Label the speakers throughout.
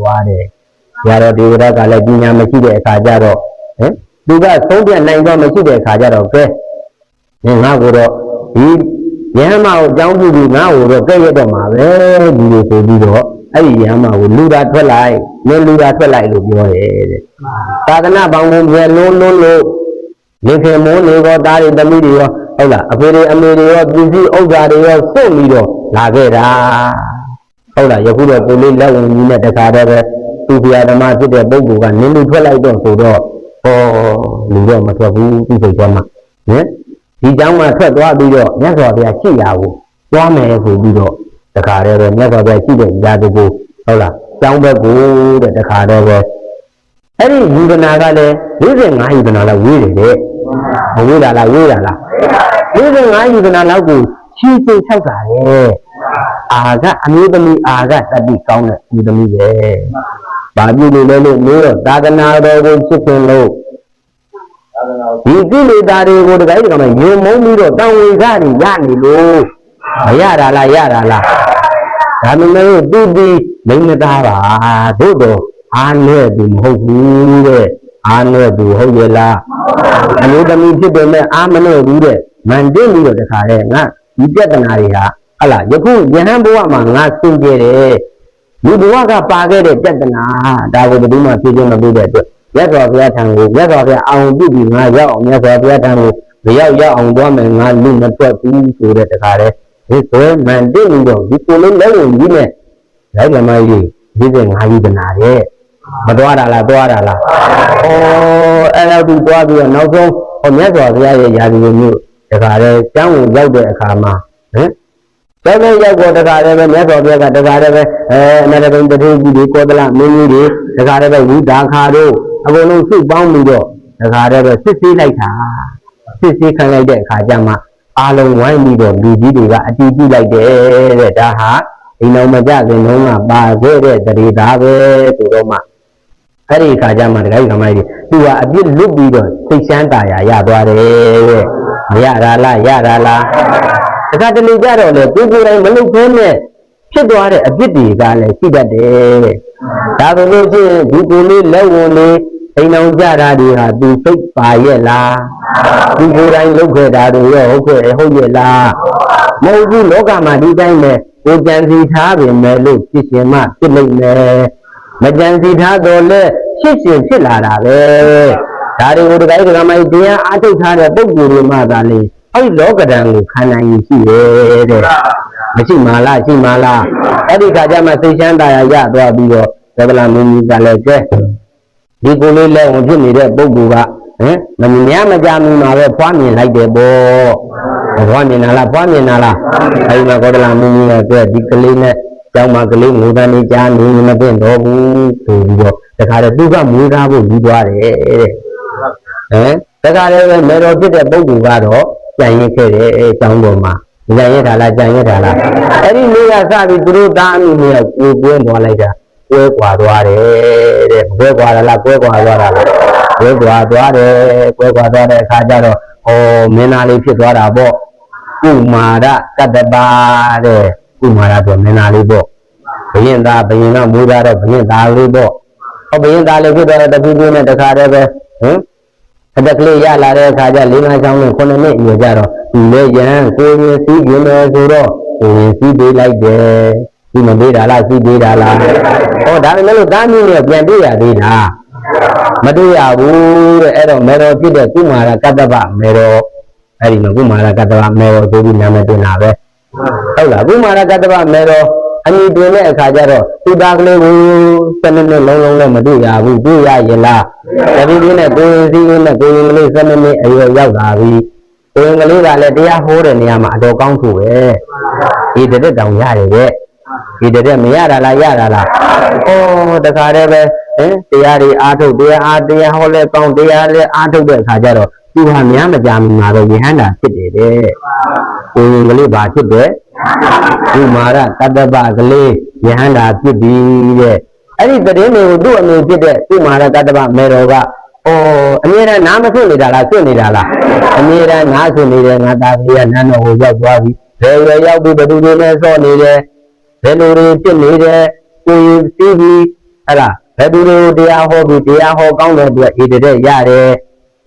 Speaker 1: သွားတယ်ဆရာတော်ဒီဝရကလည်းပညာမရှိတဲ့အခါကျတော့ဟင်သူကသုံးပြနိုင်တော့မရှိတဲ့အခါကျတော့ကဲငငါကိုတော့ဒီယဟမကိုအကြောင်းပြုပြီးငါ့ကိုတော့ကဲ့ရတော့မှာပဲဒီလိုဆိုပြီးတော့အဲ့ဒီယဟမကိုလူတာထွက်လိုက်နင်းလူတာထွက်လိုက်လို့ပြောတယ်တဲ့သာသနာပေါင်းကိုပြေလုံးလုံးလို့နေခင်မိုးနေကောသားတွေသမီးတွေရောဟုတ်လားအဖေတွေအမေတွေရောပြည်စည်းဥစ္စာတွေရောစုံပြီးတော့လာခဲ့တာ ဟုတ်လားယခုတော့ကိုလေးလက်ဝင်ကြီးနဲ့တခါတည်းပဲသူပြာဓမ္မဖြစ်တဲ့ပုဂ္ဂိုလ်ကနင်းလူထွက်လိုက်တော့ဆိုတော့ဟောလူတော့မထွက်ဘူးသူစိတ်ထဲမှာဟင်ဒီเจ้าမှာထွက်သွားပြီးတော့မြတ်စွာဘုရားရှိရာကိုသွားမယ်ဆိုပြီးတော့တခါတည်းပဲမြတ်စွာဘုရားရှိတဲ့ຢာတူကိုဟုတ်လားကျောင်းဘက်ကိုတဲ့တခါတည်းပဲအဲ့ဒီယူဒနာကလည်း45ယူဒနာလောက်ဝေးတယ်တဲ့မဝေးတာလားဝေးတာလား45ယူဒနာလောက်ကိုရှင်းရှင်း၆တာတဲ့ အာကအမျိုးသမီးအာကတတိကောင်းတဲ့အမျိုးသမီးပဲဘာပြုလို့လဲလို့မျိုးတော့သာသနာတော်ကိုချစ်ခင်လို့ဒီကိလေသာတွေကိုတခါတည်းကမှယုံမုန်းပြီးတော့တန်ဝေခတွေရနေလို့မရတာလားရတာလားဒါမှမဟုတ်သူဒီလိမ့်မသားပါတို့တော့အားနဲ့သူမဟုတ်ဘူးတဲ့အားနဲ့သူဟုတ်ရဲ့လားအမျိုးသမီးဖြစ်တယ်မဲ့အားမနဲ့ဘူးတဲ့မန်တင်းပြီးတော့တခါတည်းငါဒီပြဿနာတွေဟာ ဟလာယခုယဟန်ဘဝမှာငါစင်ကြယ်တယ်ဒီဘဝကပါခဲ့တဲ့ပြဿနာဒါကိုဘယ်သူမှဖြေခြင်းမပေးတဲ့အတွက်မြတ်စွာဘုရားထံကိုမြတ်စွာဘုရားအောင်ပြုပြီးငါရောက်အောင်မြတ်စွာဘုရားထံကိုမရောက်ရောက်အောင်သွားမယ်ငါလူမထွက်ဘူးဆိုတဲ့တခါတည်းဒီဆိုမန်တင်းပြီးတော့ဒီကိုလေးလက်ဝင်ကြီးနဲ့လိုက်မမကြီးဒီစင်ငါယူဒနာတဲ့မသွားတာလားသွားတာလားဩအဲ့တော့သူသွားပြီးတော့နောက်ဆုံးဟောမြတ်စွာဘုရားရဲ့ယာစီမျိုးတခါတည်းကျောင်းကိုရောက်တဲ့အခါမှာဟင် ကျောင်းရောက်တော့တခါတည်းပဲမြတ်စွာဘုရားကတခါတည်းပဲအဲအနန္တဘိန်တထေကြီးတွေကောသလမင်းကြီးတွေတခါတည်းပဲဝိဒါခါတို့အကုန်လုံးစုပေါင်းပြီးတော့တခါတည်းပဲစစ်ဆေးလိုက်တာစစ်ဆေးခံလိုက်တဲ့အခါကျမှအားလုံးဝိုင်းပြီးတော့လူကြီးတွေကအတီးပြုလိုက်တယ်တဲ့ဒါဟာဒီနောက်မကြခင်တုန်းကပါခဲ့တဲ့တရေသားပဲဆိုတော့မှအဲ့ဒီအခါကျမှတခါကြီးကမိုင်းကြီးသူကအပြစ်လွတ်ပြီးတော့စိတ်ချမ်းသာရာရသွားတယ်တဲ့မရတာလားရတာလား တခါတလေကြတော့လေကိုကိုယ်တိုင်မလုပ်ခဲနဲ့ဖြစ်သွားတဲ့အပြစ်တွေကလည်းရှိတတ်တယ်တဲ့ဒါဆိုလို့ရှိရင်ဒီကိုယ်လေးလက်ဝင်လေးအိမ်အောင်ကြတာတွေဟာသူစိတ်ပါရဲ့လားဒီကိုယ်တိုင်လုပ်ခဲ့တာတွေရောဟုတ်ကဲ့ဟုတ်ရဲ့လားမဟုတ်ဘူးလောကမှာဒီတိုင်းပဲကိုကြံစီထားပြင်မယ်လို့ဖြစ်ရှင်မှဖြစ်လိမ့်မယ်မကြံစီထားတော့လဲဖြစ်ရှင်ဖြစ်လာတာပဲဒါတွေကိုတခါတခါမှတရားအားထုတ်ထားတဲ့ပုံကိုယ်တွေမှသာလေ အဲ့ဒီလောကဒဏ်ကိုခံနိုင်ရရှိရဲ့တဲ့မရှိမှလားရှိမှလားအဲ့ဒီခါကျမှသိချမ်းသာရရသွားပြီးတော့သဗ္ဗလာမင်းကြီးကလည်းကဲဒီကိုယ်လေးလက်ဝင်ဖြစ်နေတဲ့ပုံကူကဟမ်မမြင်မကြမီမှာပဲဖွားမြင်လိုက်တယ်ပေါ့ဖွားမြင်လာလားဖွားမြင်လာလားအဲဒီမှာကောဒလာမင်းကြီးကကဲဒီကလေးနဲ့ကျောင်းမှာကလေးငိုတန်းနေကြားနေမသိတော့ဘူးဆိုပြီးတော့တခါတည်းသူကမွေးကားဖို့ယူသွားတယ်တဲ့ဟမ်တခါတည်းပဲမေတော်ဖြစ်တဲ့ပုံကူကတော့ ကြံရင်ခဲ့တယ်အဲကျောင်းပေါ်မှာကြံရတာလားကြံရတာလားအဲ့ဒီနေ့ကစပြီးသူတို့သားအမိတွေကကိုကွဲသွားလိုက်တာကွဲကွာသွားတယ်တဲ့ကွဲကွာလားကွဲကွာသွားတာလားကွဲကွာသွားတယ်ကွဲကွာသွားတဲ့အခါကျတော့ဟောမင်းသားလေးဖြစ်သွားတာပေါ့ကုမာရကတ္တပါတဲ့ကုမာရဆိုမင်းသားလေးပေါ့ဘယင်သားဘယင်ကမူသားတော့ဘယင်သားလေးပေါ့ဟောဘယင်သားလေးဖြစ်သွားတဲ့တပူးပြင်းနဲ့တခါတည်းပဲဟင် အတက်ကလေးရလာတဲ့အခါကျလေးငါးချောင်းနဲ့ခုနှစ်နှစ်အရွယ်ကြတော့ဒီလေရန်ကိုရင်စီးပြင်းတယ်ဆိုတော့ကိုရင်စီးပေးလိုက်တယ်ဒီမပေးတာလားစီးပေးတာလားဟောဒါပေမဲ့လို့တားမြင့်နဲ့ပြန်တွေ့ရသေးလားမတွေ့ရဘူးတဲ့အဲ့တော့မေတော်ဖြစ်တဲ့ကုမာရကတ္တဗမေတော်အဲ့ဒီမှာကုမာရကတ္တဗမေတော်ဆိုပြီးနာမည်တင်တာပဲဟုတ်လားကုမာရကတ္တဗမေတော် အမိတွင်တဲ့အခါကျတော့သူသားကလေးကိုစနစ်နဲ့လုံးလုံးနဲ့မတွေ့ရဘူးတွေ့ရရင်လားတပည့်ပြင်းနဲ့ကိုရင်စည်းရင်းနဲ့ကိုရင်ကလေးစနစ်နဲ့အရွယ်ရောက်လာပြီကိုရင်ကလေးကလည်းတရားဟောတဲ့နေရာမှာအတော်ကောင်းဆိုပဲဒီတရက်တောင်ရတယ်တဲ့ဒီတရက်မရတာလားရတာလားဩတခါတည်းပဲဟင်တရားတွေအားထုတ်တရားအားတရားဟောလဲကောင်းတရားလဲအားထုတ်တဲ့အခါကျတော့ သူဟာများမကြမီမှာပဲယဟန္တာဖြစ်တယ်တဲ့ကိုရင်ကလေးဘာဖြစ်တယ်ဒီမာရကတ္တပကလေးယဟန္တာဖြစ်ပြီတဲ့အဲ့ဒီတည်င်းတွေကိုသူ့အမေဖြစ်တဲ့ဒီမာရကတ္တပမေတော်ကဩအမြဲတမ်းနားမဆွနေတာလားဆွနေတာလားအမြဲတမ်းနားဆွနေတယ်ငါသားဖေးကနန်းတော်ကိုရောက်သွားပြီဘယ်ရွယ်ရောက်ပြီးဘယ်သူတွေနဲ့ဆော့နေတယ်ဘယ်လိုတွေဖြစ်နေတယ်ကိုယ်စီးပြီးဟဲ့လားဘယ်သူတွေကိုတရားဟောပြီးတရားဟောကောင်းတဲ့အတွက်ဣတတဲ့ရတယ်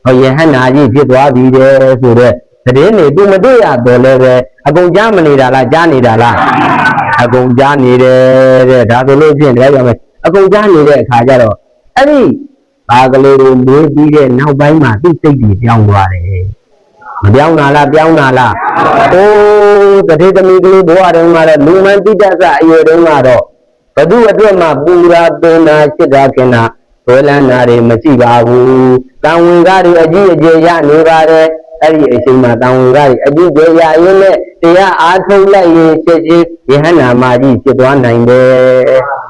Speaker 1: ဟောယဟန္နာကြီးဖြစ်သွားပြီတဲ့ဆိုတော့သတင်းတွေသူမတွေ့ရတော့လည်းပဲအကုန်ကြားမနေတာလားကြားနေတာလားအကုန်ကြားနေတယ်တဲ့ဒါဆိုလို့ဖြင့်တရားရမယ်အကုန်ကြားနေတဲ့အခါကျတော့အဲ့ဒီဘာကလေးတွေမွေးပြီးတဲ့နောက်ပိုင်းမှာသူ့စိတ်ကြီးပြောင်းသွားတယ်မပြောင်းတာလားပြောင်းတာလားအိုးတတိသမီးကလေးဘဝတုန်းကတော့လူမှန်တိတ္တဆအရွယ်တုန်းကတော့ဘု து အတွက်မှပူရာပင်နာစိတ်တာခင်နာ ဝေလန္နာတွေမရှိပါဘူးတန်ဝင်ကားတွေအကြီးအကျယ်ရနေပါတယ်အဲ့ဒီအချိန်မှာတန်ဝင်ကားတွေအကြီးအကျယ်ရရင်းနဲ့တရားအားထုတ်လိုက်ရင်ချက်ချင်းယဟန္နာမကြီးဖြစ်သွားနိုင်တယ်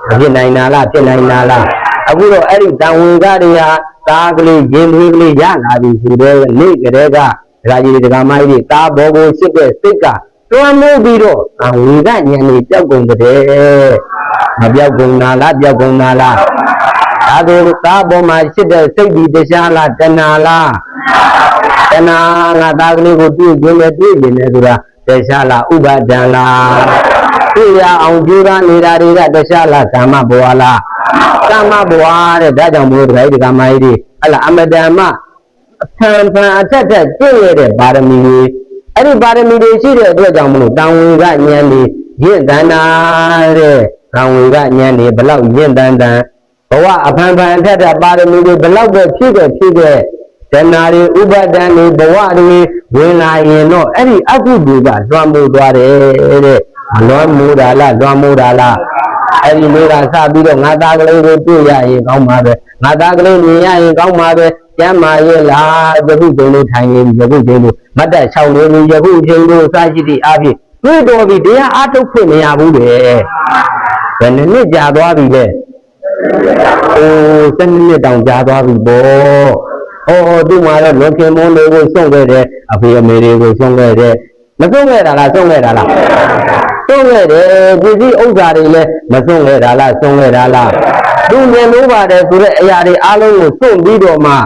Speaker 1: မဖြစ်နိုင်တာလားဖြစ်နိုင်တာလားအခုတော့အဲ့ဒီတန်ဝင်ကားတွေဟာသားကလေးရင်သွေးကလေးရလာပြီဆိုတော့နေ့ကလေးကဒကာကြီးဒကာမကြီးတွေတာဘောကိုရှစ်တဲ့စိတ်ကတွန်းမိုးပြီးတော့တန်ဝင်ကညံနေပြောက်ကုန်တဲ့မပြောက်ကုန်တာလားပြောက်ကုန်တာလား ဒါဆိုသားပေါ်မှာရှစ်တဲ့စိတ်ဒီတရားလားတဏှာလားတဏှာငါသားကလေးကိုတွေ့ခြင်းနဲ့တွေ့ခြင်းနဲ့ဆိုတာတရားလားဥပါဒံလားတွေ့ရအောင်ကြိုးစားနေတာတွေကတရားလားကာမဘဝလားကာမဘဝတဲ့ဒါကြောင့်မို့ဒကာကြီးဒကာမကြီးတွေဟလာအမတန်မှအဖန်ဖန်အထက်ထက်ကျင့်ရတဲ့ပါရမီတွေအဲ့ဒီပါရမီတွေရှိတဲ့အတွက်ကြောင့်မလို့တန်ဝင်ကဉာဏ်တွေရင့်တန်တာတဲ့တန်ဝင်ကဉာဏ်တွေဘလောက်ရင့်တန်တန် ဘဝအဖန်ဖန်အထက်ထက်ပါရမီတွေဘလောက်ပဲဖြည့်ခဲ့ဖြည့်ခဲ့တဏှာတွေဥပါဒံတွေဘဝတွေဝင်လာရင်တော့အဲ့ဒီအကုသိုလ်ကလွှမ်းမိုးသွားတယ်တဲ့မလွှမ်းမိုးတာလားလွှမ်းမိုးတာလားအဲ့ဒီလေးကစပြီးတော့ငါသားကလေးကိုတွေ့ရရင်ကောင်းပါပဲငါသားကလေးမြင်ရရင်ကောင်းပါပဲကျမ်းမာရဲ့လားယခုချိန်လေးထိုင်နေပြီယခုချိန်လေးမတ်တက်၆နေပြီယခုချိန်လေးစရှိသည့်အဖြစ်တွေ့တော်ပြီတရားအားထုတ်ခွင့်မရဘူးတဲ့ဘယ်နှစ်ကြာသွားပြီလဲ အိုးစနစ်တောင်ကြာသွားပြီပေါ့ဟောသူ့မှာတော့လွန်ခင်မုန်းတွေကိုစွန့်ခဲ့တယ်အဖေအမေတွေကိုစွန့်ခဲ့တယ်မစွန့်ခဲ့တာလားစွန့်ခဲ့တာလားစွန့်ခဲ့တယ်ပစ္စည်းဥစ္စာတွေလည်းမစွန့်ခဲ့တာလားစွန့်ခဲ့တာလားသူမြင်လို့ပါတယ်ဆိုတဲ့အရာတွေအလုံးကိုစွန့်ပြီးတော့မှဩ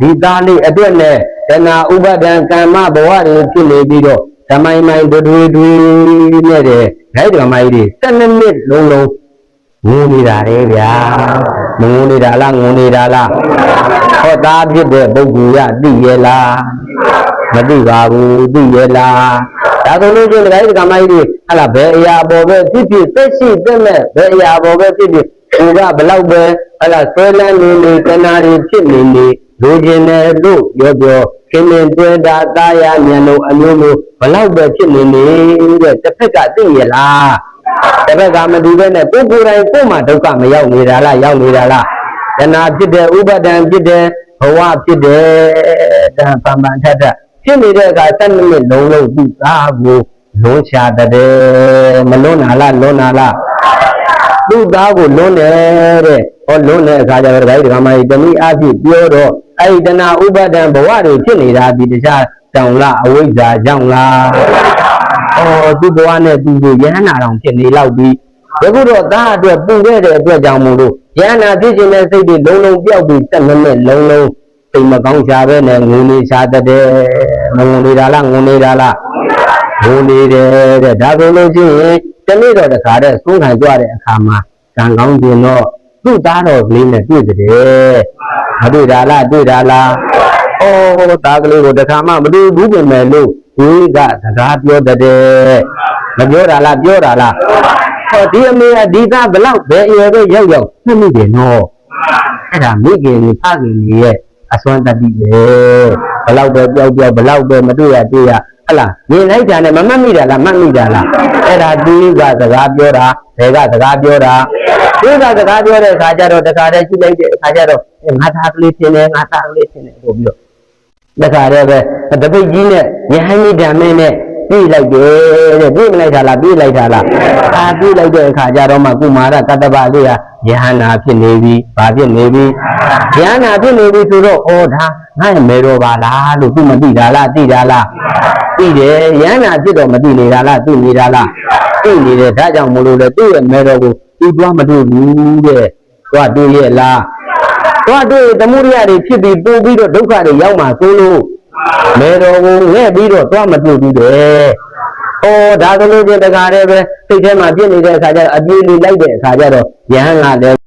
Speaker 1: ဒီသားလေးအတွက်နဲ့တဏှာဥပါဒံကမ္မဘဝတွေဖြစ်နေပြီးတော့ဓမ္မိုင်းမိုင်းတွေတွေတွေနဲ့တဲ့ဂိုက်ဓမ္မကြီးတွေ7နှစ်လုံးလုံး ငိုနေတာလေဗျာမငိုနေတာလားငိုနေတာလားဟောသားဖြစ်တဲ့ပုဂ္ဂိုလ်ရသိရဲ့လားမသိပါဘူးသိရဲ့လားဒါဆိုလို့ချင်းဒကာကြီးဒကာမကြီးတွေဟလာဘယ်အရာပေါ်ပဲဖြစ်ဖြစ်သက်ရှိသက်မဲ့ဘယ်အရာပေါ်ပဲဖြစ်ဖြစ်ကိုကဘလောက်ပဲဟလာဆွဲလန်းနေနေတဏှာတွေဖြစ်နေနေလိုချင်တယ်လို့ပြောပြောခင်မင်တွေ့တာတာယာဉာဏ်တို့အမျိုးမျိုးဘလောက်ပဲဖြစ်နေနေတဲ့တစ်ဖက်ကသိရလား တစ်ဖက်ကမတူဘဲနဲ့ကိုယ်ကိုယ်တိုင်ကိုယ်မှဒုက္ခမရောက်နေတာလားရောက်နေတာလားတဏှာဖြစ်တယ်ဥပါဒံဖြစ်တယ်ဘဝဖြစ်တယ်တဏှာပံပန်ထက်ထက်ဖြစ်နေတဲ့အခါ7မိနစ်လုံးလုံးသူ့သားကိုလုံးချတဲ့မလွန်းနာလားလွန်းနာလားသူ့သားကိုလွန်းတယ်တဲ့ဟောလွန်းတဲ့အခါကျတော့ဒကာကြီးဒကာမကြီးတနည်းအားဖြင့်ပြောတော့အဲ့ဒီတဏှာဥပါဒံဘဝတွေဖြစ်နေတာဒီတခြားကြောင့်လားအဝိဇ္ဇာကြောင့်လား အော်သူ့ဘဝနဲ့သူ့ကိုယဟနာတော်ဖြစ်နေလောက်ပြီးယခုတော့သားအတွက်ပူခဲ့တဲ့အတွက်ကြောင့်မို့လို့ယဟနာဖြစ်ခြင်းတဲ့စိတ်တွေလုံးလုံးပြောက်ပြီး7မိနစ်လုံးလုံးစိတ်မကောင်းရှားပဲနဲ့ငုံနေရှားတတ်တယ်မငုံနေတာလားငုံနေတာလားငုံနေတယ်တဲ့ဒါဆိုလို့ရှိရင်တနေ့တော့တခါတဲ့သုံးခံကြွတဲ့အခါမှာကံကောင်းခြင်းတော့သူ့သားတော်ကလေးနဲ့တွေ့တယ်မတွေ့တာလားတွေ့တာလားအော်သားကလေးကိုတခါမှမတွေ့ဘူးပြင်မယ်လို့ ဒီကစကားပြောတတ်တယ်မပြောတာလားပြောတာလားဟောဒီအမေကဒီသားဘလောက်ဘယ်အရွယ်ပဲရောက်ရောက်မှတ်မိတယ်နော်အဲ့ဒါမိခင်ကြီးဖခင်ကြီးရဲ့အစွမ်းတတိပဲဘလောက်ပဲပျောက်ပျောက်ဘလောက်ပဲမတွေ့ရတွေ့ရဟလာမြင်လိုက်တာနဲ့မမှတ်မိတာလားမှတ်မိတာလားအဲ့ဒါဒီကစကားပြောတာဘယ်ကစကားပြောတာဒီကစကားပြောတဲ့အခါကျတော့တခါတည်းရှိလိုက်တဲ့အခါကျတော့ငါသားကလေးဖြစ်နေငါသားကလေးဖြစ်နေပို့ပြီးတော့ တခါတည်းပဲတပိတ်ကြီးနဲ့ယဟန်ကြီးဓမ္မနဲ့ပြေးလိုက်တယ်တဲ့ပြေးမလိုက်တာလားပြေးလိုက်တာလားအာပြေးလိုက်တဲ့အခါကျတော့မှကုမာရကတ္တပလေးဟာယဟန္တာဖြစ်နေပြီဘာဖြစ်နေပြီယဟန္တာဖြစ်နေပြီဆိုတော့ဩဒါငါ့ရဲ့မေတော်ပါလားလို့သူမသိတာလားသိတာလားသိတယ်ယဟန္တာဖြစ်တော့မသိနေတာလားသိနေတာလားသိနေတယ်ဒါကြောင့်မလို့လေသူ့ရဲ့မေတော်ကိုသူသွားမတွေ့ဘူးတဲ့သွားတွေ့ရဲ့လား သွားတွေ့သမှုရိယတွေဖြစ်ပြီးပို့ပြီးတော့ဒုက္ခတွေရောက်မှာဆိုလို့မေတော်ကိုငဲ့ပြီးတော့သွားမတွေ့ဘူးတဲ့အော်ဒါဆိုလို့ချင်းတခါတည်းပဲစိတ်ထဲမှာပြစ်နေတဲ့အခါကျတော့အပြေးလေးလိုက်တဲ့အခါကျတော့ယဟန်ကလည်း